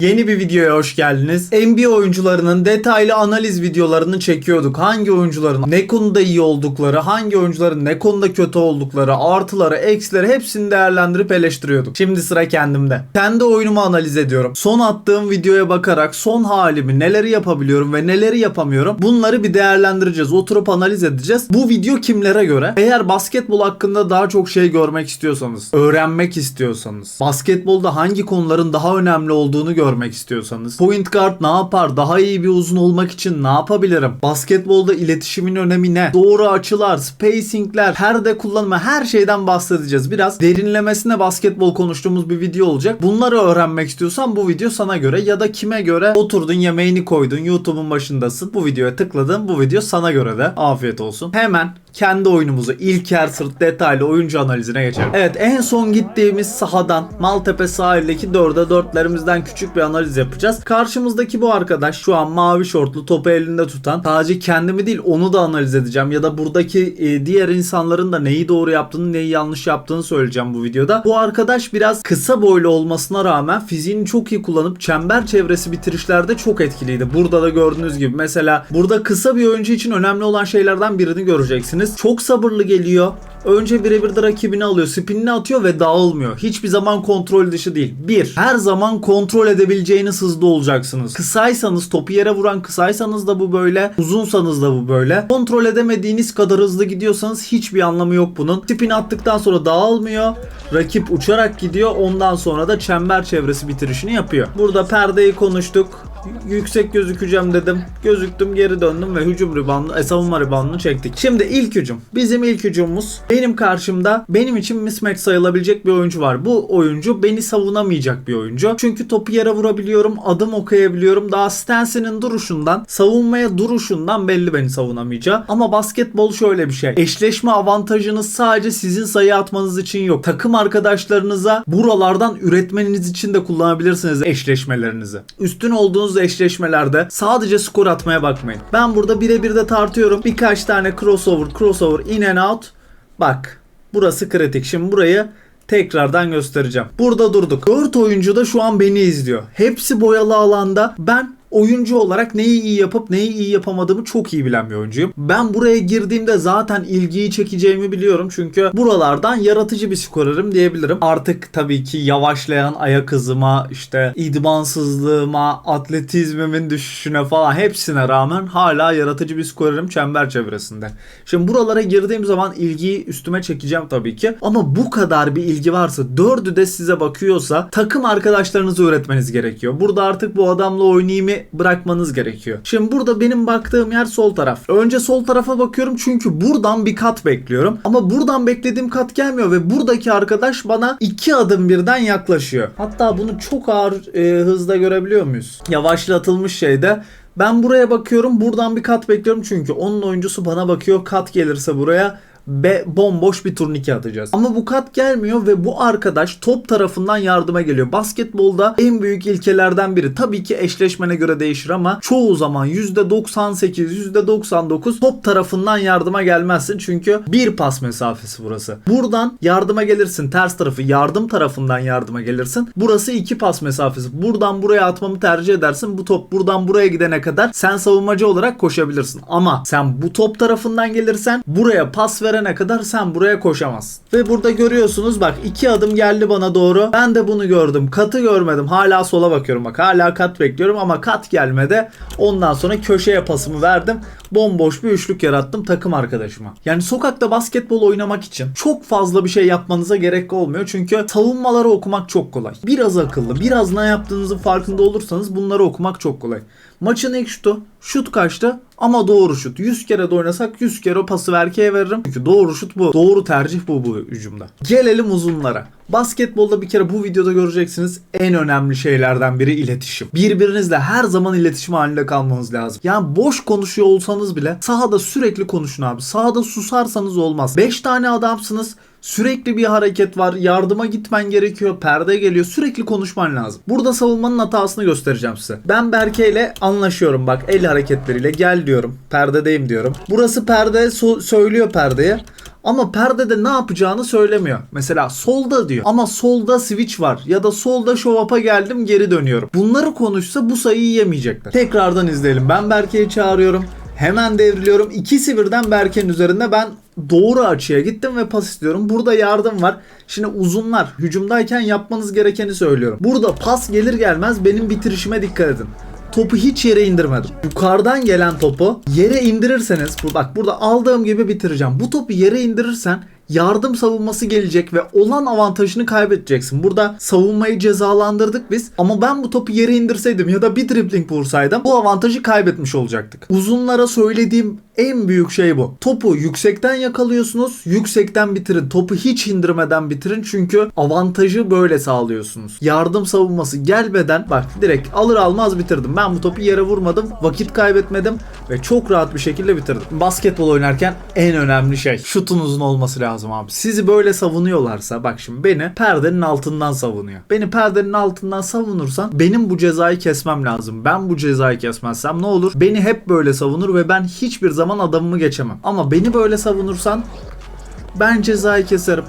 Yeni bir videoya hoş geldiniz. NBA oyuncularının detaylı analiz videolarını çekiyorduk. Hangi oyuncuların ne konuda iyi oldukları, hangi oyuncuların ne konuda kötü oldukları, artıları, eksileri hepsini değerlendirip eleştiriyorduk. Şimdi sıra kendimde. Kendi oyunumu analiz ediyorum. Son attığım videoya bakarak son halimi, neleri yapabiliyorum ve neleri yapamıyorum bunları bir değerlendireceğiz. Oturup analiz edeceğiz. Bu video kimlere göre? Eğer basketbol hakkında daha çok şey görmek istiyorsanız, öğrenmek istiyorsanız, basketbolda hangi konuların daha önemli olduğunu görmek istiyorsanız, point guard ne yapar, daha iyi bir uzun olmak için ne yapabilirim, basketbolda iletişimin önemi ne, doğru açılar, spacingler, perde kullanımı her şeyden bahsedeceğiz. Biraz derinlemesine basketbol konuştuğumuz bir video olacak. Bunları öğrenmek istiyorsan bu video sana göre ya da kime göre oturdun yemeğini koydun YouTube'un başındasın. Bu videoya tıkladın. Bu video sana göre de. Afiyet olsun. Hemen kendi oyunumuzu İlker Sırt detaylı oyuncu analizine geçelim. Evet en son gittiğimiz sahadan Maltepe sahildeki 4'e 4'lerimizden küçük bir analiz yapacağız. Karşımızdaki bu arkadaş şu an mavi şortlu topu elinde tutan. Sadece kendimi değil onu da analiz edeceğim ya da buradaki e, diğer insanların da neyi doğru yaptığını neyi yanlış yaptığını söyleyeceğim bu videoda. Bu arkadaş biraz kısa boylu olmasına rağmen fiziğini çok iyi kullanıp çember çevresi bitirişlerde çok etkiliydi. Burada da gördüğünüz gibi mesela burada kısa bir oyuncu için önemli olan şeylerden birini göreceksiniz. Çok sabırlı geliyor. Önce birebir de rakibini alıyor. Spinini atıyor ve dağılmıyor. Hiçbir zaman kontrol dışı değil. Bir, her zaman kontrol edebileceğiniz hızda olacaksınız. Kısaysanız, topu yere vuran kısaysanız da bu böyle. Uzunsanız da bu böyle. Kontrol edemediğiniz kadar hızlı gidiyorsanız hiçbir anlamı yok bunun. Spin attıktan sonra dağılmıyor. Rakip uçarak gidiyor. Ondan sonra da çember çevresi bitirişini yapıyor. Burada perdeyi konuştuk yüksek gözükeceğim dedim. Gözüktüm geri döndüm ve hücum reboundu, e, savunma reboundunu çektik. Şimdi ilk hücum. Bizim ilk hücumumuz benim karşımda benim için mismatch sayılabilecek bir oyuncu var. Bu oyuncu beni savunamayacak bir oyuncu. Çünkü topu yere vurabiliyorum, adım okuyabiliyorum. Daha Stance'nin duruşundan, savunmaya duruşundan belli beni savunamayacağı. Ama basketbol şöyle bir şey. Eşleşme avantajınız sadece sizin sayı atmanız için yok. Takım arkadaşlarınıza buralardan üretmeniz için de kullanabilirsiniz eşleşmelerinizi. Üstün olduğunuz eşleşmelerde sadece skor atmaya bakmayın. Ben burada birebir de tartıyorum. Birkaç tane crossover, crossover, in and out. Bak burası kritik. Şimdi burayı tekrardan göstereceğim. Burada durduk. 4 oyuncu da şu an beni izliyor. Hepsi boyalı alanda. Ben oyuncu olarak neyi iyi yapıp neyi iyi yapamadığımı çok iyi bilen bir oyuncuyum. Ben buraya girdiğimde zaten ilgiyi çekeceğimi biliyorum. Çünkü buralardan yaratıcı bir skorerim diyebilirim. Artık tabii ki yavaşlayan ayak hızıma, işte idmansızlığıma, atletizmimin düşüşüne falan hepsine rağmen hala yaratıcı bir skorerim çember çevresinde. Şimdi buralara girdiğim zaman ilgiyi üstüme çekeceğim tabii ki. Ama bu kadar bir ilgi varsa, dördü de size bakıyorsa takım arkadaşlarınızı öğretmeniz gerekiyor. Burada artık bu adamla oynayayım bırakmanız gerekiyor. Şimdi burada benim baktığım yer sol taraf. Önce sol tarafa bakıyorum çünkü buradan bir kat bekliyorum. Ama buradan beklediğim kat gelmiyor ve buradaki arkadaş bana iki adım birden yaklaşıyor. Hatta bunu çok ağır e, hızda görebiliyor muyuz? Yavaşlatılmış şeyde ben buraya bakıyorum buradan bir kat bekliyorum çünkü onun oyuncusu bana bakıyor kat gelirse buraya be bomboş bir turnike atacağız. Ama bu kat gelmiyor ve bu arkadaş top tarafından yardıma geliyor. Basketbolda en büyük ilkelerden biri. Tabii ki eşleşmene göre değişir ama çoğu zaman %98, %99 top tarafından yardıma gelmezsin. Çünkü bir pas mesafesi burası. Buradan yardıma gelirsin. Ters tarafı yardım tarafından yardıma gelirsin. Burası iki pas mesafesi. Buradan buraya atmamı tercih edersin. Bu top buradan buraya gidene kadar sen savunmacı olarak koşabilirsin. Ama sen bu top tarafından gelirsen buraya pas ver verene kadar sen buraya koşamazsın. Ve burada görüyorsunuz bak iki adım geldi bana doğru. Ben de bunu gördüm. Katı görmedim. Hala sola bakıyorum bak. Hala kat bekliyorum ama kat gelmedi. Ondan sonra köşeye pasımı verdim. Bomboş bir üçlük yarattım takım arkadaşıma. Yani sokakta basketbol oynamak için çok fazla bir şey yapmanıza gerek olmuyor. Çünkü savunmaları okumak çok kolay. Biraz akıllı, biraz ne yaptığınızın farkında olursanız bunları okumak çok kolay. Maçın ilk şutu. Şut kaçtı ama doğru şut. 100 kere de oynasak 100 kere o pası Verke'ye veririm. Çünkü doğru şut bu. Doğru tercih bu bu hücumda. Gelelim uzunlara. Basketbolda bir kere bu videoda göreceksiniz en önemli şeylerden biri iletişim. Birbirinizle her zaman iletişim halinde kalmanız lazım. Yani boş konuşuyor olsanız bile sahada sürekli konuşun abi. Sahada susarsanız olmaz. 5 tane adamsınız Sürekli bir hareket var. Yardıma gitmen gerekiyor. Perde geliyor. Sürekli konuşman lazım. Burada savunmanın hatasını göstereceğim size. Ben Berke ile anlaşıyorum bak el hareketleriyle. Gel diyorum. Perdedeyim diyorum. Burası perde so- söylüyor perdeye. Ama perdede ne yapacağını söylemiyor. Mesela solda diyor. Ama solda switch var. Ya da solda show up'a geldim geri dönüyorum. Bunları konuşsa bu sayıyı yemeyecekler. Tekrardan izleyelim. Ben Berke'yi çağırıyorum. Hemen devriliyorum. İkisi birden Berke'nin üzerinde ben doğru açıya gittim ve pas istiyorum. Burada yardım var. Şimdi uzunlar hücumdayken yapmanız gerekeni söylüyorum. Burada pas gelir gelmez benim bitirişime dikkat edin topu hiç yere indirmedim. Yukarıdan gelen topu yere indirirseniz bak burada aldığım gibi bitireceğim. Bu topu yere indirirsen yardım savunması gelecek ve olan avantajını kaybedeceksin. Burada savunmayı cezalandırdık biz ama ben bu topu yere indirseydim ya da bir dribbling vursaydım bu avantajı kaybetmiş olacaktık. Uzunlara söylediğim en büyük şey bu. Topu yüksekten yakalıyorsunuz. Yüksekten bitirin. Topu hiç indirmeden bitirin. Çünkü avantajı böyle sağlıyorsunuz. Yardım savunması gelmeden bak direkt alır almaz bitirdim. Ben bu topu yere vurmadım. Vakit kaybetmedim ve çok rahat bir şekilde bitirdim. Basketbol oynarken en önemli şey şutunuzun olması lazım abi. Sizi böyle savunuyorlarsa bak şimdi beni perdenin altından savunuyor. Beni perdenin altından savunursan benim bu cezayı kesmem lazım. Ben bu cezayı kesmezsem ne olur? Beni hep böyle savunur ve ben hiçbir zaman adamımı geçemem. Ama beni böyle savunursan ben cezayı keserim.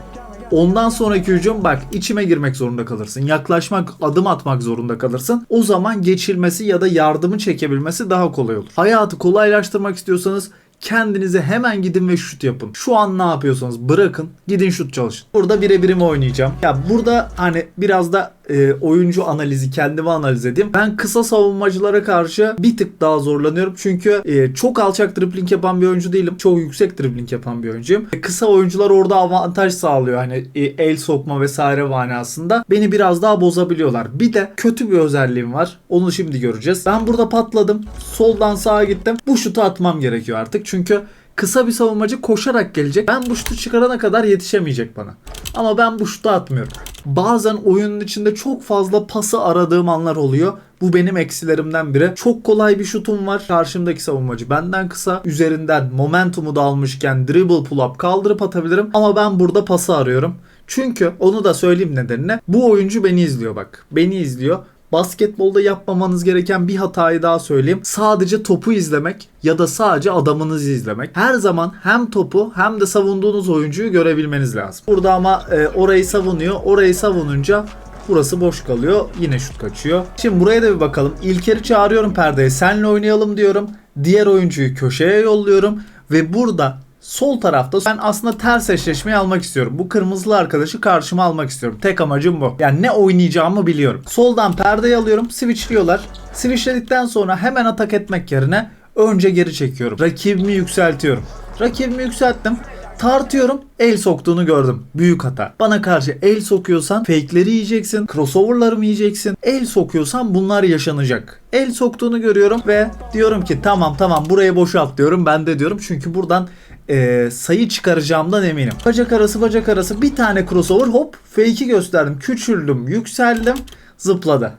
Ondan sonraki hücum bak içime girmek zorunda kalırsın. Yaklaşmak, adım atmak zorunda kalırsın. O zaman geçilmesi ya da yardımı çekebilmesi daha kolay olur. Hayatı kolaylaştırmak istiyorsanız kendinize hemen gidin ve şut yapın. Şu an ne yapıyorsanız bırakın gidin şut çalışın. Burada birebirimi oynayacağım. Ya burada hani biraz da e, oyuncu analizi kendimi analiz edeyim. Ben kısa savunmacılara karşı bir tık daha zorlanıyorum. Çünkü e, çok alçak dribbling yapan bir oyuncu değilim. Çok yüksek dribbling yapan bir oyuncuyum. E, kısa oyuncular orada avantaj sağlıyor. Hani e, el sokma vesaire manasında. Beni biraz daha bozabiliyorlar. Bir de kötü bir özelliğim var. Onu şimdi göreceğiz. Ben burada patladım. Soldan sağa gittim. Bu şutu atmam gerekiyor artık. Çünkü kısa bir savunmacı koşarak gelecek. Ben bu şutu çıkarana kadar yetişemeyecek bana. Ama ben bu şutu atmıyorum. Bazen oyunun içinde çok fazla pası aradığım anlar oluyor. Bu benim eksilerimden biri. Çok kolay bir şutum var. Karşımdaki savunmacı benden kısa. Üzerinden momentumu da almışken dribble pull up kaldırıp atabilirim. Ama ben burada pası arıyorum. Çünkü onu da söyleyeyim nedenine. Bu oyuncu beni izliyor bak. Beni izliyor. Basketbolda yapmamanız gereken bir hatayı daha söyleyeyim. Sadece topu izlemek ya da sadece adamınızı izlemek. Her zaman hem topu hem de savunduğunuz oyuncuyu görebilmeniz lazım. Burada ama e, orayı savunuyor. Orayı savununca Burası boş kalıyor. Yine şut kaçıyor. Şimdi buraya da bir bakalım. İlker'i çağırıyorum perdeye. Senle oynayalım diyorum. Diğer oyuncuyu köşeye yolluyorum. Ve burada sol tarafta ben aslında ters eşleşmeyi almak istiyorum. Bu kırmızılı arkadaşı karşıma almak istiyorum. Tek amacım bu. Yani ne oynayacağımı biliyorum. Soldan perdeyi alıyorum. Switchliyorlar. Switchledikten sonra hemen atak etmek yerine önce geri çekiyorum. Rakibimi yükseltiyorum. Rakibimi yükselttim. Tartıyorum el soktuğunu gördüm. Büyük hata. Bana karşı el sokuyorsan fake'leri yiyeceksin. Crossover'larımı yiyeceksin. El sokuyorsan bunlar yaşanacak. El soktuğunu görüyorum ve diyorum ki tamam tamam burayı boşalt diyorum. Ben de diyorum çünkü buradan e, sayı çıkaracağımdan eminim. Bacak arası bacak arası bir tane crossover hop fake'i gösterdim. Küçüldüm yükseldim zıpladı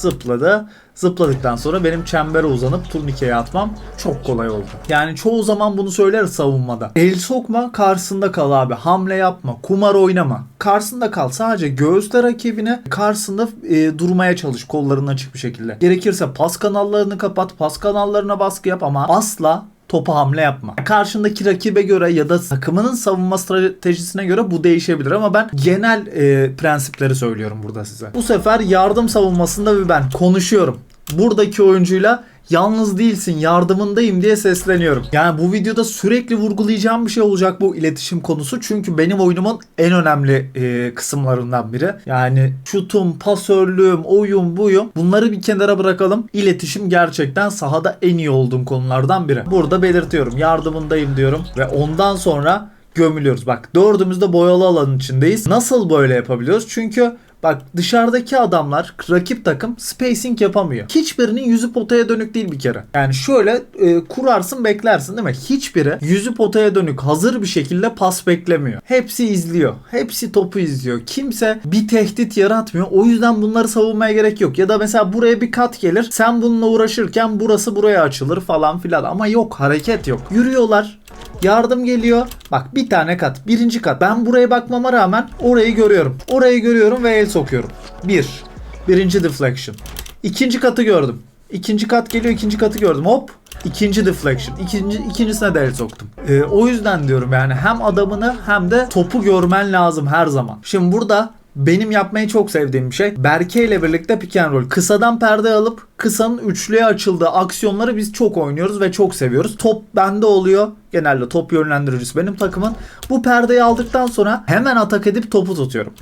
zıpladı. Zıpladıktan sonra benim çembere uzanıp turnikeye atmam çok kolay oldu. Yani çoğu zaman bunu söyleriz savunmada. El sokma karşısında kal abi. Hamle yapma. Kumar oynama. Karşısında kal. Sadece göğüste rakibine karşısında e, durmaya çalış kolların açık bir şekilde. Gerekirse pas kanallarını kapat. Pas kanallarına baskı yap ama asla topa hamle yapma. Karşındaki rakibe göre ya da takımının savunma stratejisine göre bu değişebilir ama ben genel e, prensipleri söylüyorum burada size. Bu sefer yardım savunmasında bir ben konuşuyorum. Buradaki oyuncuyla yalnız değilsin yardımındayım diye sesleniyorum. Yani bu videoda sürekli vurgulayacağım bir şey olacak bu iletişim konusu. Çünkü benim oyunumun en önemli e, kısımlarından biri. Yani şutum, pasörlüğüm, oyun, buyum bunları bir kenara bırakalım. İletişim gerçekten sahada en iyi olduğum konulardan biri. Burada belirtiyorum yardımındayım diyorum ve ondan sonra gömülüyoruz. Bak dördümüz de boyalı alanın içindeyiz. Nasıl böyle yapabiliyoruz? Çünkü Bak dışarıdaki adamlar rakip takım spacing yapamıyor. Hiçbirinin yüzü potaya dönük değil bir kere. Yani şöyle e, kurarsın beklersin değil mi? Hiçbiri yüzü potaya dönük hazır bir şekilde pas beklemiyor. Hepsi izliyor. Hepsi topu izliyor. Kimse bir tehdit yaratmıyor. O yüzden bunları savunmaya gerek yok. Ya da mesela buraya bir kat gelir. Sen bununla uğraşırken burası buraya açılır falan filan. Ama yok hareket yok. Yürüyorlar Yardım geliyor. Bak bir tane kat. Birinci kat. Ben buraya bakmama rağmen orayı görüyorum. Orayı görüyorum ve el sokuyorum. Bir. Birinci deflection. İkinci katı gördüm. İkinci kat geliyor. ikinci katı gördüm. Hop. İkinci deflection. İkinci, ikincisine de el soktum. Ee, o yüzden diyorum yani hem adamını hem de topu görmen lazım her zaman. Şimdi burada benim yapmayı çok sevdiğim bir şey. Berke ile birlikte pick and roll. Kısadan perde alıp kısanın üçlüye açıldığı aksiyonları biz çok oynuyoruz ve çok seviyoruz. Top bende oluyor. Genelde top yönlendiricisi benim takımın. Bu perdeyi aldıktan sonra hemen atak edip topu tutuyorum.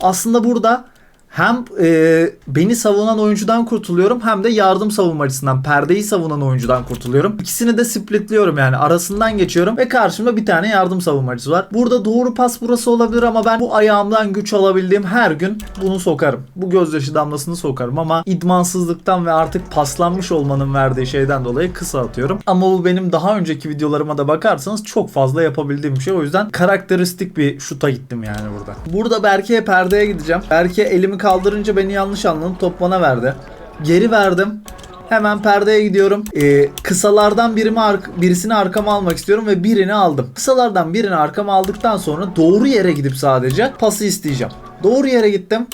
Aslında burada hem e, beni savunan oyuncudan kurtuluyorum hem de yardım savunmacısından perdeyi savunan oyuncudan kurtuluyorum. İkisini de splitliyorum yani arasından geçiyorum ve karşımda bir tane yardım savunmacısı var. Burada doğru pas burası olabilir ama ben bu ayağımdan güç alabildiğim her gün bunu sokarım. Bu gözyaşı damlasını sokarım ama idmansızlıktan ve artık paslanmış olmanın verdiği şeyden dolayı kısa atıyorum. Ama bu benim daha önceki videolarıma da bakarsanız çok fazla yapabildiğim bir şey. O yüzden karakteristik bir şuta gittim yani burada. Burada Berke'ye perdeye gideceğim. Berke elimi kaldırınca beni yanlış anladı. Top bana verdi. Geri verdim. Hemen perdeye gidiyorum. Ee, kısalardan birimi ark- birisini arkama almak istiyorum ve birini aldım. Kısalardan birini arkama aldıktan sonra doğru yere gidip sadece pası isteyeceğim. Doğru yere gittim.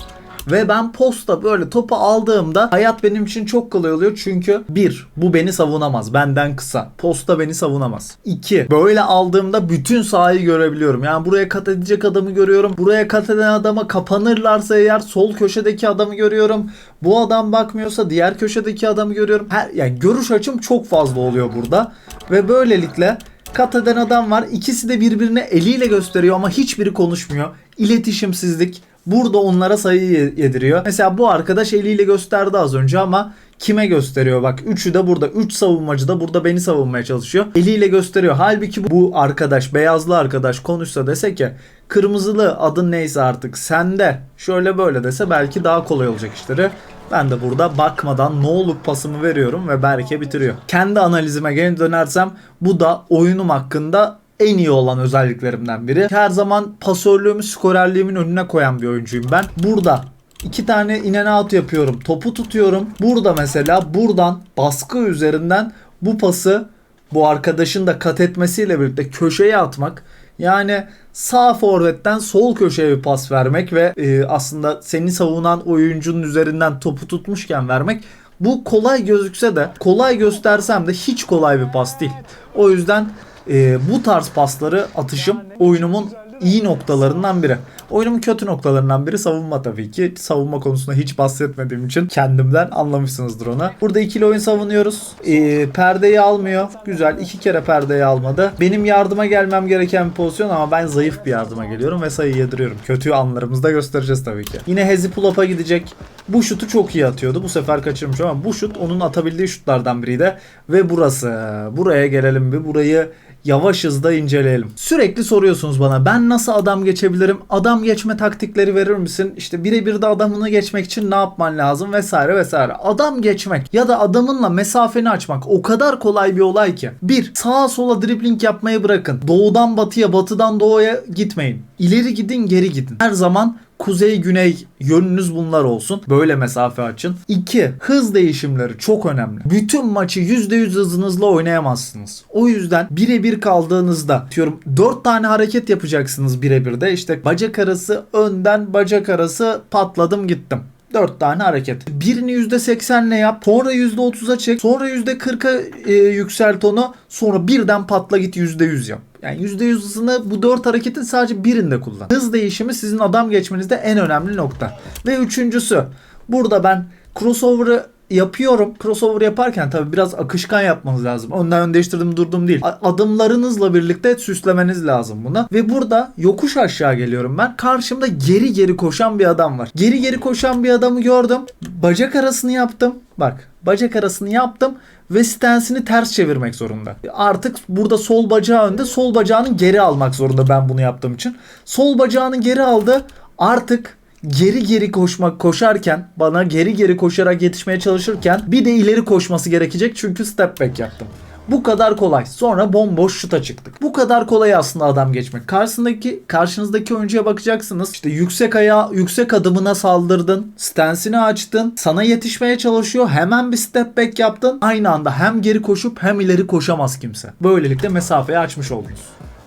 Ve ben posta böyle topu aldığımda hayat benim için çok kolay oluyor. Çünkü bir, bu beni savunamaz. Benden kısa. Posta beni savunamaz. İki, böyle aldığımda bütün sahayı görebiliyorum. Yani buraya kat edecek adamı görüyorum. Buraya kat eden adama kapanırlarsa eğer sol köşedeki adamı görüyorum. Bu adam bakmıyorsa diğer köşedeki adamı görüyorum. Her, yani görüş açım çok fazla oluyor burada. Ve böylelikle kat eden adam var. İkisi de birbirine eliyle gösteriyor ama hiçbiri konuşmuyor. İletişimsizlik burada onlara sayı ye- yediriyor. Mesela bu arkadaş eliyle gösterdi az önce ama kime gösteriyor? Bak üçü de burada. Üç savunmacı da burada beni savunmaya çalışıyor. Eliyle gösteriyor. Halbuki bu- bu arkadaş, beyazlı arkadaş konuşsa dese ki kırmızılı adın neyse artık sende şöyle böyle dese belki daha kolay olacak işleri. Ben de burada bakmadan ne olup pasımı veriyorum ve Berke bitiriyor. Kendi analizime geri dönersem bu da oyunum hakkında en iyi olan özelliklerimden biri. Her zaman pasörlüğümü, skorerliğimin önüne koyan bir oyuncuyum ben. Burada iki tane in and out yapıyorum. Topu tutuyorum. Burada mesela buradan baskı üzerinden bu pası bu arkadaşın da kat etmesiyle birlikte köşeye atmak. Yani sağ forvetten sol köşeye bir pas vermek ve e, aslında seni savunan oyuncunun üzerinden topu tutmuşken vermek. Bu kolay gözükse de kolay göstersem de hiç kolay bir pas değil. O yüzden e, bu tarz pasları atışım oyunumun iyi noktalarından biri. Oyunumun kötü noktalarından biri savunma tabii ki. Savunma konusunda hiç bahsetmediğim için kendimden anlamışsınızdır onu. Burada ikili oyun savunuyoruz. Ee, perdeyi almıyor. Güzel. iki kere perdeyi almadı. Benim yardıma gelmem gereken bir pozisyon ama ben zayıf bir yardıma geliyorum ve sayı yediriyorum. Kötü anlarımızda göstereceğiz tabii ki. Yine Hezi pull-up'a gidecek. Bu şutu çok iyi atıyordu. Bu sefer kaçırmış ama bu şut onun atabildiği şutlardan biriydi. Ve burası. Buraya gelelim bir. Burayı yavaş hızda inceleyelim. Sürekli soruyorsunuz bana ben nasıl adam geçebilirim? Adam geçme taktikleri verir misin? İşte birebir de adamını geçmek için ne yapman lazım vesaire vesaire. Adam geçmek ya da adamınla mesafeni açmak o kadar kolay bir olay ki. Bir, sağa sola dribbling yapmayı bırakın. Doğudan batıya, batıdan doğuya gitmeyin. İleri gidin, geri gidin. Her zaman kuzey güney yönünüz bunlar olsun. Böyle mesafe açın. 2. Hız değişimleri çok önemli. Bütün maçı %100 hızınızla oynayamazsınız. O yüzden birebir kaldığınızda diyorum 4 tane hareket yapacaksınız birebir de. İşte bacak arası önden bacak arası patladım gittim. 4 tane hareket. Birini %80'le yap. Sonra %30'a çek. Sonra %40'a e, yükselt onu. Sonra birden patla git %100 yap. Yani %100 hızını bu 4 hareketin sadece birinde kullan. Hız değişimi sizin adam geçmenizde en önemli nokta. Ve üçüncüsü. Burada ben crossover'ı yapıyorum. Crossover yaparken tabii biraz akışkan yapmanız lazım. Önden ön değiştirdim durdum değil. Adımlarınızla birlikte süslemeniz lazım buna. Ve burada yokuş aşağı geliyorum ben. Karşımda geri geri koşan bir adam var. Geri geri koşan bir adamı gördüm. Bacak arasını yaptım. Bak bacak arasını yaptım ve stensini ters çevirmek zorunda. Artık burada sol bacağı önde, sol bacağını geri almak zorunda ben bunu yaptığım için. Sol bacağını geri aldı. Artık geri geri koşmak koşarken bana geri geri koşarak yetişmeye çalışırken bir de ileri koşması gerekecek çünkü step back yaptım. Bu kadar kolay. Sonra bomboş şuta çıktık. Bu kadar kolay aslında adam geçmek. Karşısındaki karşınızdaki oyuncuya bakacaksınız. İşte yüksek ayağa, yüksek adımına saldırdın. Stansini açtın. Sana yetişmeye çalışıyor. Hemen bir step back yaptın. Aynı anda hem geri koşup hem ileri koşamaz kimse. Böylelikle mesafeyi açmış oldunuz.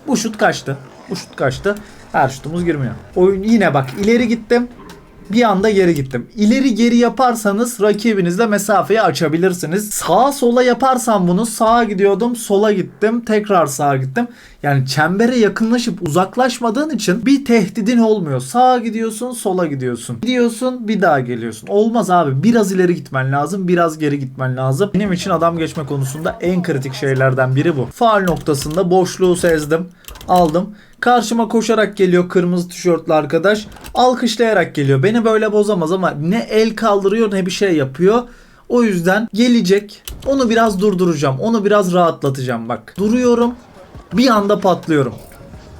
Bu şut kaçtı. Bu şut kaçtı. Her şutumuz girmiyor. Oyun yine bak ileri gittim. Bir anda geri gittim. İleri geri yaparsanız rakibinizle mesafeyi açabilirsiniz. Sağa sola yaparsam bunu sağa gidiyordum, sola gittim, tekrar sağa gittim. Yani çembere yakınlaşıp uzaklaşmadığın için bir tehdidin olmuyor. Sağa gidiyorsun, sola gidiyorsun. Gidiyorsun, bir daha geliyorsun. Olmaz abi. Biraz ileri gitmen lazım, biraz geri gitmen lazım. Benim için adam geçme konusunda en kritik şeylerden biri bu. Faal noktasında boşluğu sezdim, aldım. Karşıma koşarak geliyor kırmızı tişörtlü arkadaş. Alkışlayarak geliyor. Beni böyle bozamaz ama ne el kaldırıyor ne bir şey yapıyor. O yüzden gelecek. Onu biraz durduracağım. Onu biraz rahatlatacağım bak. Duruyorum. Bir anda patlıyorum.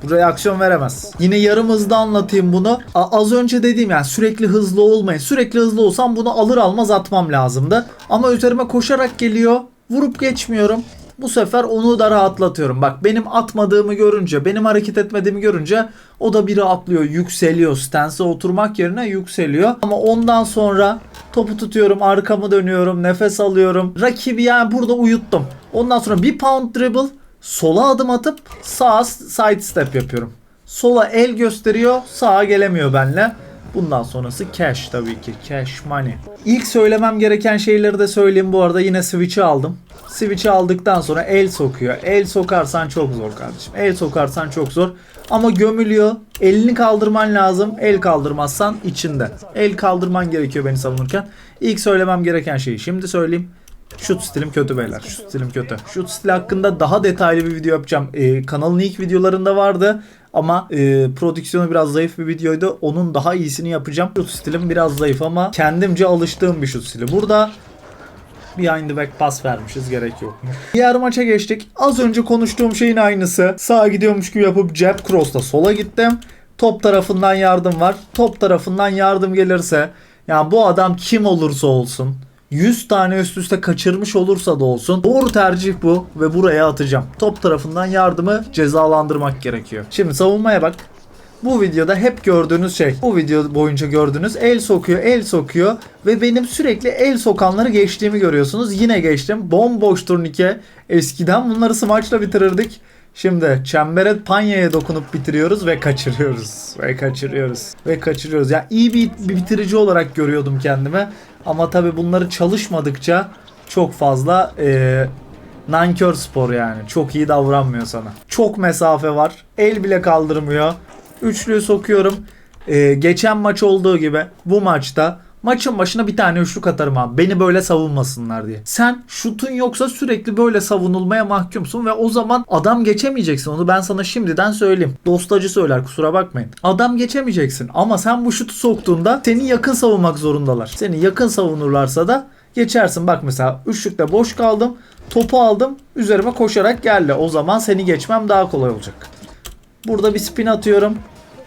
Bu reaksiyon veremez. Yine yarım hızda anlatayım bunu. A- az önce dediğim yani sürekli hızlı olmayın. Sürekli hızlı olsam bunu alır almaz atmam lazımdı. Ama üzerime koşarak geliyor. Vurup geçmiyorum. Bu sefer onu da rahatlatıyorum. Bak benim atmadığımı görünce, benim hareket etmediğimi görünce o da biri atlıyor, yükseliyor. Stance'e oturmak yerine yükseliyor. Ama ondan sonra topu tutuyorum, arkamı dönüyorum, nefes alıyorum. Rakibi yani burada uyuttum. Ondan sonra bir pound dribble, sola adım atıp sağa side step yapıyorum. Sola el gösteriyor, sağa gelemiyor benle. Bundan sonrası cash tabii ki. Cash money. İlk söylemem gereken şeyleri de söyleyeyim bu arada. Yine switch'i aldım. Switch'i aldıktan sonra el sokuyor. El sokarsan çok zor kardeşim. El sokarsan çok zor. Ama gömülüyor. Elini kaldırman lazım. El kaldırmazsan içinde. El kaldırman gerekiyor beni savunurken. İlk söylemem gereken şeyi şimdi söyleyeyim. Şut stilim kötü beyler. Şut stilim kötü. Şut stili hakkında daha detaylı bir video yapacağım. Ee, kanalın ilk videolarında vardı. Ama e, prodüksiyonu biraz zayıf bir videoydu. Onun daha iyisini yapacağım. Şut stilim biraz zayıf ama kendimce alıştığım bir şut stili. Burada behind the back pas vermişiz gerek yok. Diğer maça geçtik. Az önce konuştuğum şeyin aynısı. Sağa gidiyormuş gibi yapıp jab cross'ta sola gittim. Top tarafından yardım var. Top tarafından yardım gelirse yani bu adam kim olursa olsun 100 tane üst üste kaçırmış olursa da olsun doğru tercih bu ve buraya atacağım. Top tarafından yardımı cezalandırmak gerekiyor. Şimdi savunmaya bak. Bu videoda hep gördüğünüz şey, bu video boyunca gördüğünüz el sokuyor, el sokuyor ve benim sürekli el sokanları geçtiğimi görüyorsunuz. Yine geçtim. Bomboş turnike. Eskiden bunları smaçla bitirirdik. Şimdi çembere panyaya dokunup bitiriyoruz ve kaçırıyoruz. Ve kaçırıyoruz. Ve kaçırıyoruz. Ya iyi bir, bir bitirici olarak görüyordum kendimi. Ama tabi bunları çalışmadıkça çok fazla e, nankör spor yani. Çok iyi davranmıyor sana. Çok mesafe var. El bile kaldırmıyor. Üçlüyü sokuyorum. E, geçen maç olduğu gibi bu maçta Maçın başına bir tane üçlük atarım abi. Beni böyle savunmasınlar diye. Sen şutun yoksa sürekli böyle savunulmaya mahkumsun ve o zaman adam geçemeyeceksin. Onu ben sana şimdiden söyleyeyim. Dostacı söyler kusura bakmayın. Adam geçemeyeceksin ama sen bu şutu soktuğunda seni yakın savunmak zorundalar. Seni yakın savunurlarsa da geçersin. Bak mesela üçlükte boş kaldım. Topu aldım. Üzerime koşarak geldi. O zaman seni geçmem daha kolay olacak. Burada bir spin atıyorum.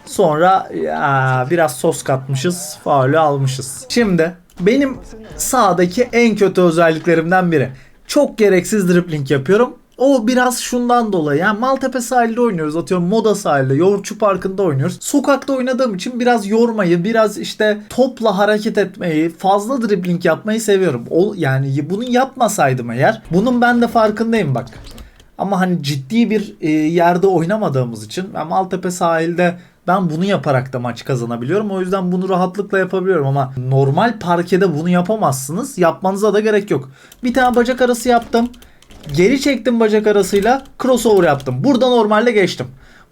Sonra ya, biraz sos katmışız. Faulü almışız. Şimdi benim sağdaki en kötü özelliklerimden biri. Çok gereksiz dribbling yapıyorum. O biraz şundan dolayı. Yani Maltepe sahilde oynuyoruz. Atıyorum Moda sahilde, Yoğurtçu Parkı'nda oynuyoruz. Sokakta oynadığım için biraz yormayı, biraz işte topla hareket etmeyi, fazla dribbling yapmayı seviyorum. O, yani bunu yapmasaydım eğer, bunun ben de farkındayım bak. Ama hani ciddi bir e, yerde oynamadığımız için ben Maltepe sahilde ben bunu yaparak da maç kazanabiliyorum. O yüzden bunu rahatlıkla yapabiliyorum ama normal parkede bunu yapamazsınız. Yapmanıza da gerek yok. Bir tane bacak arası yaptım. Geri çektim bacak arasıyla crossover yaptım. Burada normalde geçtim.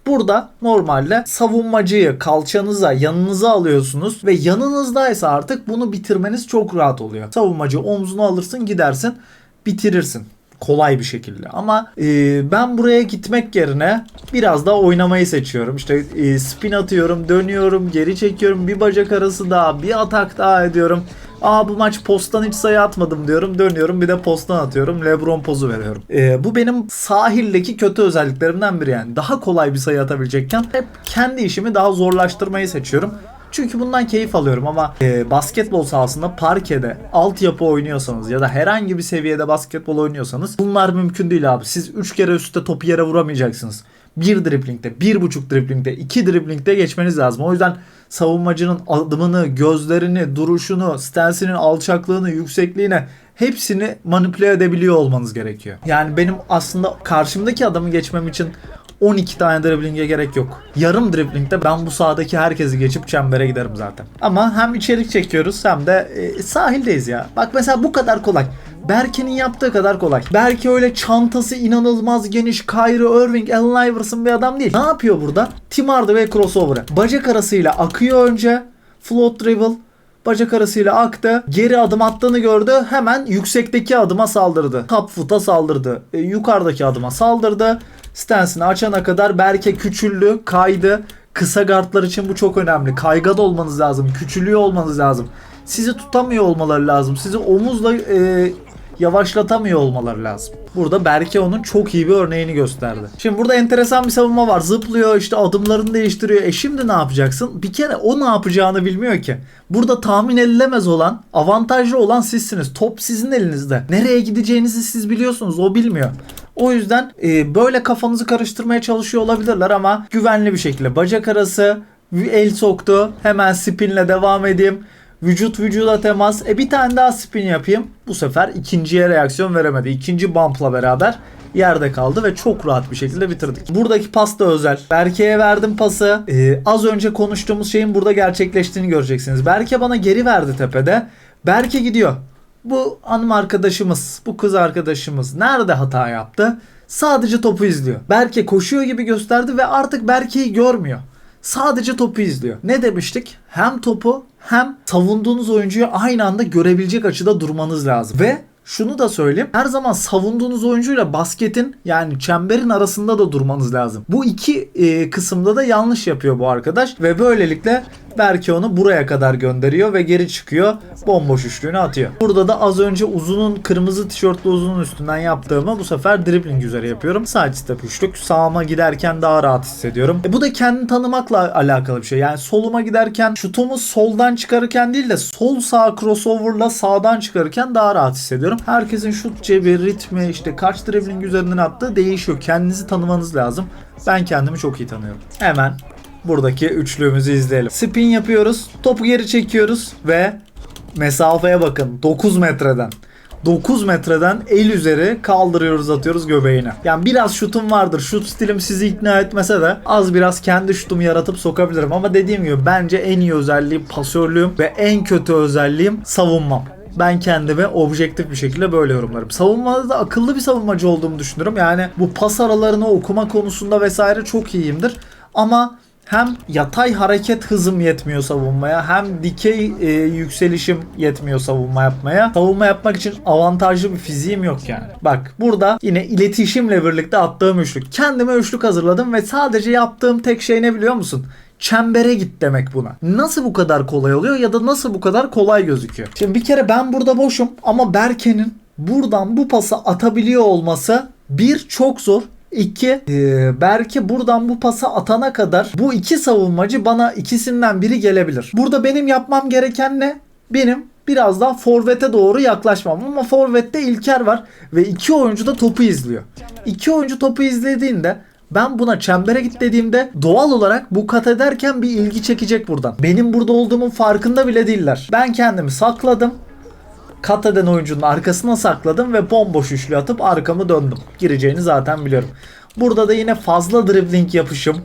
Burada normalde savunmacıyı kalçanıza yanınıza alıyorsunuz ve yanınızdaysa artık bunu bitirmeniz çok rahat oluyor. Savunmacı omzunu alırsın gidersin bitirirsin kolay bir şekilde. Ama e, ben buraya gitmek yerine biraz da oynamayı seçiyorum. İşte e, spin atıyorum, dönüyorum, geri çekiyorum, bir bacak arası daha, bir atak daha ediyorum. Aa bu maç posttan hiç sayı atmadım diyorum. Dönüyorum bir de posttan atıyorum. Lebron pozu veriyorum. E, bu benim sahildeki kötü özelliklerimden biri yani. Daha kolay bir sayı atabilecekken hep kendi işimi daha zorlaştırmayı seçiyorum. Çünkü bundan keyif alıyorum ama e, basketbol sahasında parkede altyapı oynuyorsanız ya da herhangi bir seviyede basketbol oynuyorsanız bunlar mümkün değil abi. Siz 3 kere üstte topu yere vuramayacaksınız. Bir driplingde, bir buçuk driplingde, iki driplingde geçmeniz lazım. O yüzden savunmacının adımını, gözlerini, duruşunu, stansinin alçaklığını, yüksekliğini hepsini manipüle edebiliyor olmanız gerekiyor. Yani benim aslında karşımdaki adamı geçmem için 12 tane dribling'e gerek yok. Yarım dribling'de ben bu sahadaki herkesi geçip çembere giderim zaten. Ama hem içerik çekiyoruz hem de e, sahildeyiz ya. Bak mesela bu kadar kolay. Berke'nin yaptığı kadar kolay. Berke öyle çantası inanılmaz geniş. Kyrie Irving, Allen Iverson bir adam değil. Ne yapıyor burada? Tim Hardaway crossover'ı. Bacak arasıyla akıyor önce. Float dribble. Bacak arasıyla aktı. Geri adım attığını gördü. Hemen yüksekteki adıma saldırdı. Top foot'a saldırdı. E, yukarıdaki adıma saldırdı. Stansini açana kadar Berke küçüldü, kaydı. Kısa guardlar için bu çok önemli. Kaygan olmanız lazım. Küçülüyor olmanız lazım. Sizi tutamıyor olmaları lazım. Sizi omuzla e, yavaşlatamıyor olmaları lazım. Burada Berke onun çok iyi bir örneğini gösterdi. Şimdi burada enteresan bir savunma var. Zıplıyor işte adımlarını değiştiriyor. E şimdi ne yapacaksın? Bir kere o ne yapacağını bilmiyor ki. Burada tahmin edilemez olan, avantajlı olan sizsiniz. Top sizin elinizde. Nereye gideceğinizi siz biliyorsunuz. O bilmiyor. O yüzden e, böyle kafanızı karıştırmaya çalışıyor olabilirler ama güvenli bir şekilde bacak arası el soktu. Hemen spinle devam edeyim. Vücut vücuda temas. E bir tane daha spin yapayım. Bu sefer ikinciye reaksiyon veremedi. İkinci bump'la beraber yerde kaldı ve çok rahat bir şekilde bitirdik. Buradaki pas da özel. Berke'ye verdim pası. Ee, az önce konuştuğumuz şeyin burada gerçekleştiğini göreceksiniz. Berke bana geri verdi tepede. Berke gidiyor. Bu hanım arkadaşımız, bu kız arkadaşımız nerede hata yaptı? Sadece topu izliyor. Berke koşuyor gibi gösterdi ve artık Berke'yi görmüyor. Sadece topu izliyor. Ne demiştik? Hem topu hem savunduğunuz oyuncuyu aynı anda görebilecek açıda durmanız lazım. Ve şunu da söyleyeyim. Her zaman savunduğunuz oyuncuyla basketin yani çemberin arasında da durmanız lazım. Bu iki e, kısımda da yanlış yapıyor bu arkadaş ve böylelikle Berke onu buraya kadar gönderiyor ve geri çıkıyor. Bomboş üçlüğünü atıyor. Burada da az önce uzunun kırmızı tişörtlü uzunun üstünden yaptığımı bu sefer dribbling üzere yapıyorum. Side step üçlük. Sağıma giderken daha rahat hissediyorum. E bu da kendini tanımakla alakalı bir şey. Yani soluma giderken şutumu soldan çıkarırken değil de sol sağ crossover'la sağdan çıkarırken daha rahat hissediyorum. Herkesin şut cebi, ritmi, işte kaç dribbling üzerinden attığı değişiyor. Kendinizi tanımanız lazım. Ben kendimi çok iyi tanıyorum. Hemen buradaki üçlüğümüzü izleyelim. Spin yapıyoruz. Topu geri çekiyoruz ve mesafeye bakın. 9 metreden. 9 metreden el üzeri kaldırıyoruz atıyoruz göbeğine. Yani biraz şutum vardır. Şut stilim sizi ikna etmese de az biraz kendi şutumu yaratıp sokabilirim. Ama dediğim gibi bence en iyi özelliğim pasörlüğüm ve en kötü özelliğim savunmam. Ben kendimi objektif bir şekilde böyle yorumlarım. Savunmada da akıllı bir savunmacı olduğumu düşünüyorum. Yani bu pas aralarını okuma konusunda vesaire çok iyiyimdir. Ama hem yatay hareket hızım yetmiyor savunmaya hem dikey e, yükselişim yetmiyor savunma yapmaya. Savunma yapmak için avantajlı bir fiziğim yok yani. Bak burada yine iletişimle birlikte attığım üçlük. Kendime üçlük hazırladım ve sadece yaptığım tek şey ne biliyor musun? çembere git demek buna. Nasıl bu kadar kolay oluyor ya da nasıl bu kadar kolay gözüküyor? Şimdi bir kere ben burada boşum ama Berke'nin buradan bu pası atabiliyor olması bir çok zor. İki, e, belki buradan bu pası atana kadar bu iki savunmacı bana ikisinden biri gelebilir. Burada benim yapmam gereken ne? Benim biraz daha forvete doğru yaklaşmam. Ama forvette İlker var ve iki oyuncu da topu izliyor. İki oyuncu topu izlediğinde ben buna çembere git dediğimde doğal olarak bu kat ederken bir ilgi çekecek buradan. Benim burada olduğumun farkında bile değiller. Ben kendimi sakladım kat eden oyuncunun arkasına sakladım ve bomboş üçlü atıp arkamı döndüm. Gireceğini zaten biliyorum. Burada da yine fazla dribbling yapışım.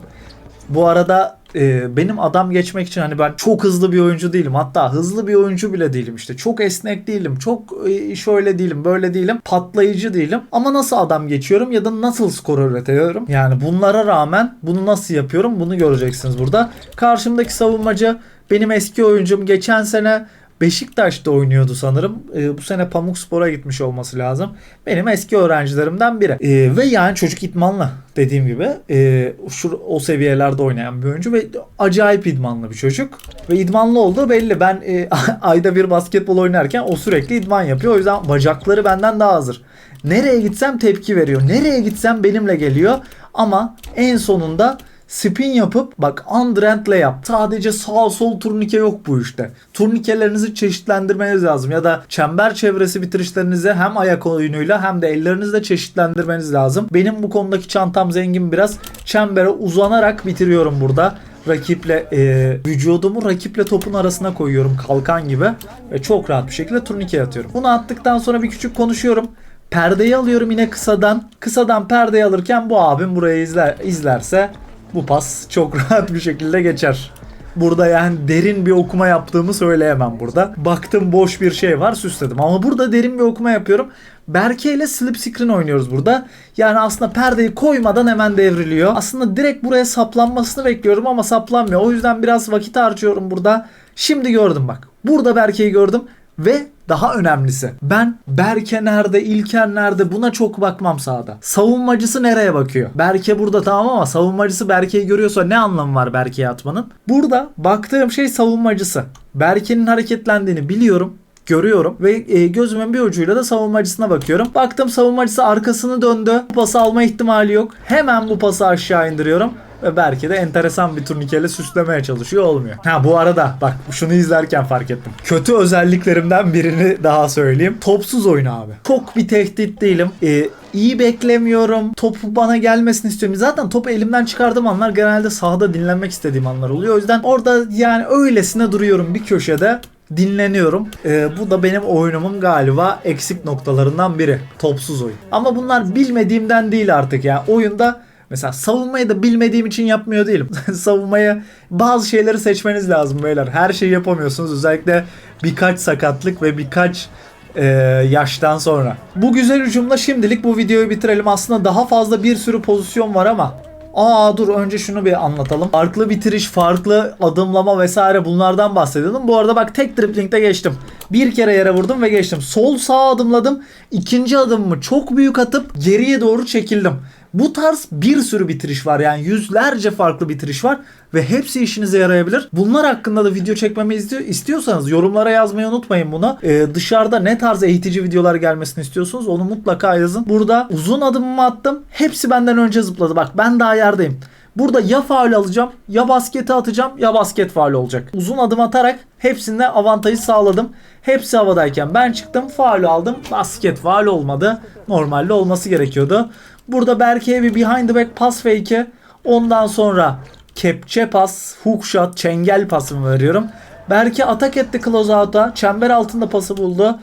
Bu arada e, benim adam geçmek için hani ben çok hızlı bir oyuncu değilim. Hatta hızlı bir oyuncu bile değilim işte. Çok esnek değilim. Çok e, şöyle değilim, böyle değilim. Patlayıcı değilim. Ama nasıl adam geçiyorum ya da nasıl skor üretiyorum? Yani bunlara rağmen bunu nasıl yapıyorum? Bunu göreceksiniz burada. Karşımdaki savunmacı benim eski oyuncum. Geçen sene Beşiktaş'ta oynuyordu sanırım. E, bu sene Pamuk Spor'a gitmiş olması lazım. Benim eski öğrencilerimden biri. E, ve yani çocuk idmanlı dediğim gibi. E, şu o seviyelerde oynayan bir oyuncu ve acayip idmanlı bir çocuk. Ve idmanlı olduğu belli. Ben e, ayda bir basketbol oynarken o sürekli idman yapıyor. O yüzden bacakları benden daha hazır. Nereye gitsem tepki veriyor. Nereye gitsem benimle geliyor. Ama en sonunda spin yapıp bak underhand'le yap. Sadece sağ sol turnike yok bu işte. Turnikelerinizi çeşitlendirmeniz lazım ya da çember çevresi bitirişlerinizi hem ayak oyunuyla hem de ellerinizle çeşitlendirmeniz lazım. Benim bu konudaki çantam zengin biraz. Çembere uzanarak bitiriyorum burada rakiple e, vücudumu rakiple topun arasına koyuyorum kalkan gibi ve çok rahat bir şekilde turnike atıyorum. Bunu attıktan sonra bir küçük konuşuyorum. Perdeyi alıyorum yine kısadan. Kısadan perdeyi alırken bu abim burayı izler, izlerse bu pas çok rahat bir şekilde geçer. Burada yani derin bir okuma yaptığımı söyleyemem burada. Baktım boş bir şey var süsledim. Ama burada derin bir okuma yapıyorum. Berke ile slip screen oynuyoruz burada. Yani aslında perdeyi koymadan hemen devriliyor. Aslında direkt buraya saplanmasını bekliyorum ama saplanmıyor. O yüzden biraz vakit harcıyorum burada. Şimdi gördüm bak. Burada Berke'yi gördüm. Ve daha önemlisi ben Berke nerede, İlker nerede buna çok bakmam sahada. Savunmacısı nereye bakıyor? Berke burada tamam ama savunmacısı Berke'yi görüyorsa ne anlamı var Berke'ye atmanın? Burada baktığım şey savunmacısı. Berke'nin hareketlendiğini biliyorum görüyorum ve e, gözümün bir ucuyla da savunmacısına bakıyorum. Baktım savunmacısı arkasını döndü. Bu pası alma ihtimali yok. Hemen bu pası aşağı indiriyorum. Ve belki de enteresan bir turnikeyle süslemeye çalışıyor olmuyor. Ha bu arada bak şunu izlerken fark ettim. Kötü özelliklerimden birini daha söyleyeyim. Topsuz oyun abi. Çok bir tehdit değilim. Ee, iyi beklemiyorum. Topu bana gelmesini istiyorum. Zaten topu elimden çıkardığım anlar genelde sahada dinlenmek istediğim anlar oluyor. O yüzden orada yani öylesine duruyorum bir köşede dinleniyorum. Ee, bu da benim oyunumun galiba eksik noktalarından biri. Topsuz oyun. Ama bunlar bilmediğimden değil artık ya. Oyunda Mesela savunmayı da bilmediğim için yapmıyor değilim. Savunmaya bazı şeyleri seçmeniz lazım beyler. Her şeyi yapamıyorsunuz. Özellikle birkaç sakatlık ve birkaç e, yaştan sonra. Bu güzel hücumla şimdilik bu videoyu bitirelim. Aslında daha fazla bir sürü pozisyon var ama Aa dur önce şunu bir anlatalım. Farklı bitiriş, farklı adımlama vesaire bunlardan bahsediyordum. Bu arada bak tek driplingde geçtim. Bir kere yere vurdum ve geçtim. Sol sağ adımladım. İkinci adımımı çok büyük atıp geriye doğru çekildim. Bu tarz bir sürü bitiriş var yani yüzlerce farklı bitiriş var ve hepsi işinize yarayabilir. Bunlar hakkında da video çekmemi istiyor, istiyorsanız yorumlara yazmayı unutmayın buna. Ee, dışarıda ne tarz eğitici videolar gelmesini istiyorsunuz onu mutlaka yazın. Burada uzun adımımı attım. Hepsi benden önce zıpladı. Bak ben daha yerdeyim. Burada ya faul alacağım ya basketi atacağım ya basket faul olacak. Uzun adım atarak hepsinde avantajı sağladım. Hepsi havadayken ben çıktım faul aldım. Basket faul olmadı. Normalde olması gerekiyordu. Burada Berke'ye bir behind the back pas fake'i. Ondan sonra kepçe pas, hook shot, çengel pasımı veriyorum. Berke atak etti close out'a. Çember altında pası buldu.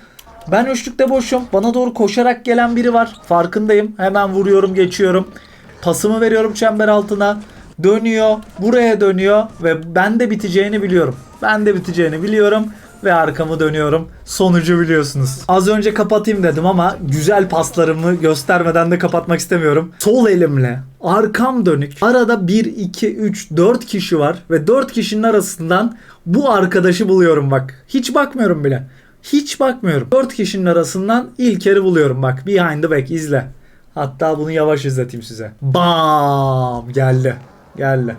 Ben üçlükte boşum. Bana doğru koşarak gelen biri var. Farkındayım. Hemen vuruyorum, geçiyorum. Pasımı veriyorum çember altına. Dönüyor, buraya dönüyor ve ben de biteceğini biliyorum. Ben de biteceğini biliyorum ve arkamı dönüyorum. Sonucu biliyorsunuz. Az önce kapatayım dedim ama güzel paslarımı göstermeden de kapatmak istemiyorum. Sol elimle arkam dönük. Arada 1 2 3 4 kişi var ve 4 kişinin arasından bu arkadaşı buluyorum bak. Hiç bakmıyorum bile. Hiç bakmıyorum. 4 kişinin arasından İlker'i buluyorum bak. Behind the back izle. Hatta bunu yavaş izleteyim size. Bam geldi. Geldi.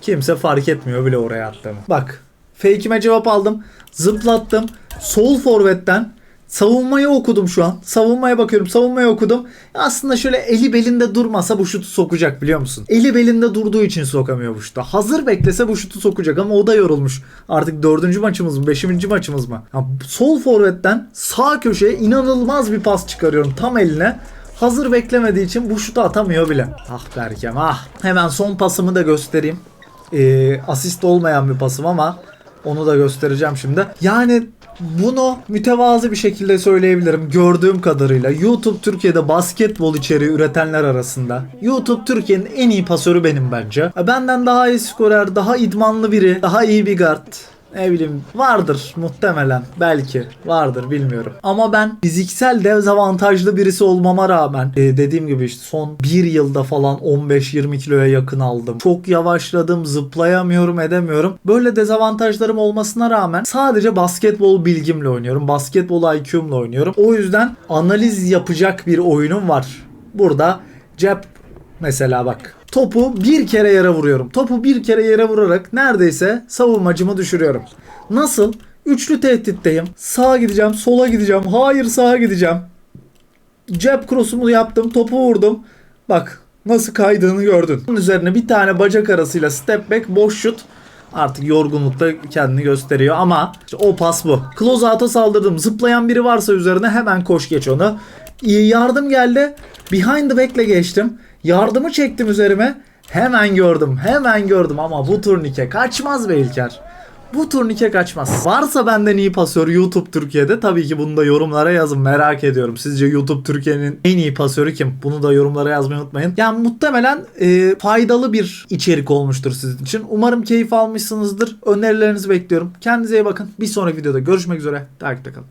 Kimse fark etmiyor bile oraya attığımı. Bak Fake'ime cevap aldım. Zıplattım. Sol forvetten savunmayı okudum şu an. Savunmaya bakıyorum. Savunmayı okudum. Aslında şöyle eli belinde durmasa bu şutu sokacak biliyor musun? Eli belinde durduğu için sokamıyor bu şutu. Hazır beklese bu şutu sokacak ama o da yorulmuş. Artık dördüncü maçımız mı? Beşinci maçımız mı? Ya, sol forvetten sağ köşeye inanılmaz bir pas çıkarıyorum tam eline. Hazır beklemediği için bu şutu atamıyor bile. Ah Berkem ah. Hemen son pasımı da göstereyim. Ee, asist olmayan bir pasım ama onu da göstereceğim şimdi. Yani bunu mütevazı bir şekilde söyleyebilirim gördüğüm kadarıyla. YouTube Türkiye'de basketbol içeriği üretenler arasında. YouTube Türkiye'nin en iyi pasörü benim bence. Benden daha iyi skorer, daha idmanlı biri, daha iyi bir guard ne bileyim vardır muhtemelen belki vardır bilmiyorum. Ama ben fiziksel dezavantajlı birisi olmama rağmen e, dediğim gibi işte son bir yılda falan 15-20 kiloya yakın aldım. Çok yavaşladım zıplayamıyorum edemiyorum. Böyle dezavantajlarım olmasına rağmen sadece basketbol bilgimle oynuyorum. Basketbol IQ'mla oynuyorum. O yüzden analiz yapacak bir oyunum var. Burada cep mesela bak topu bir kere yere vuruyorum. Topu bir kere yere vurarak neredeyse savunmacımı düşürüyorum. Nasıl? Üçlü tehditteyim. Sağa gideceğim, sola gideceğim. Hayır sağa gideceğim. Cep cross'umu yaptım, topu vurdum. Bak nasıl kaydığını gördün. Bunun üzerine bir tane bacak arasıyla step back boş şut artık yorgunlukta kendini gösteriyor ama işte o pas bu. Close out'a saldırdım. Zıplayan biri varsa üzerine hemen koş geç onu. Yardım geldi. Behind the back'le geçtim. Yardımı çektim üzerime. Hemen gördüm. Hemen gördüm ama bu turnike kaçmaz be İlker. Bu turnike kaçmaz. Varsa benden iyi pasör YouTube Türkiye'de tabii ki bunu da yorumlara yazın merak ediyorum. Sizce YouTube Türkiye'nin en iyi pasörü kim? Bunu da yorumlara yazmayı unutmayın. Yani muhtemelen e, faydalı bir içerik olmuştur sizin için. Umarım keyif almışsınızdır. Önerilerinizi bekliyorum. Kendinize iyi bakın. Bir sonraki videoda görüşmek üzere. Takipte kalın.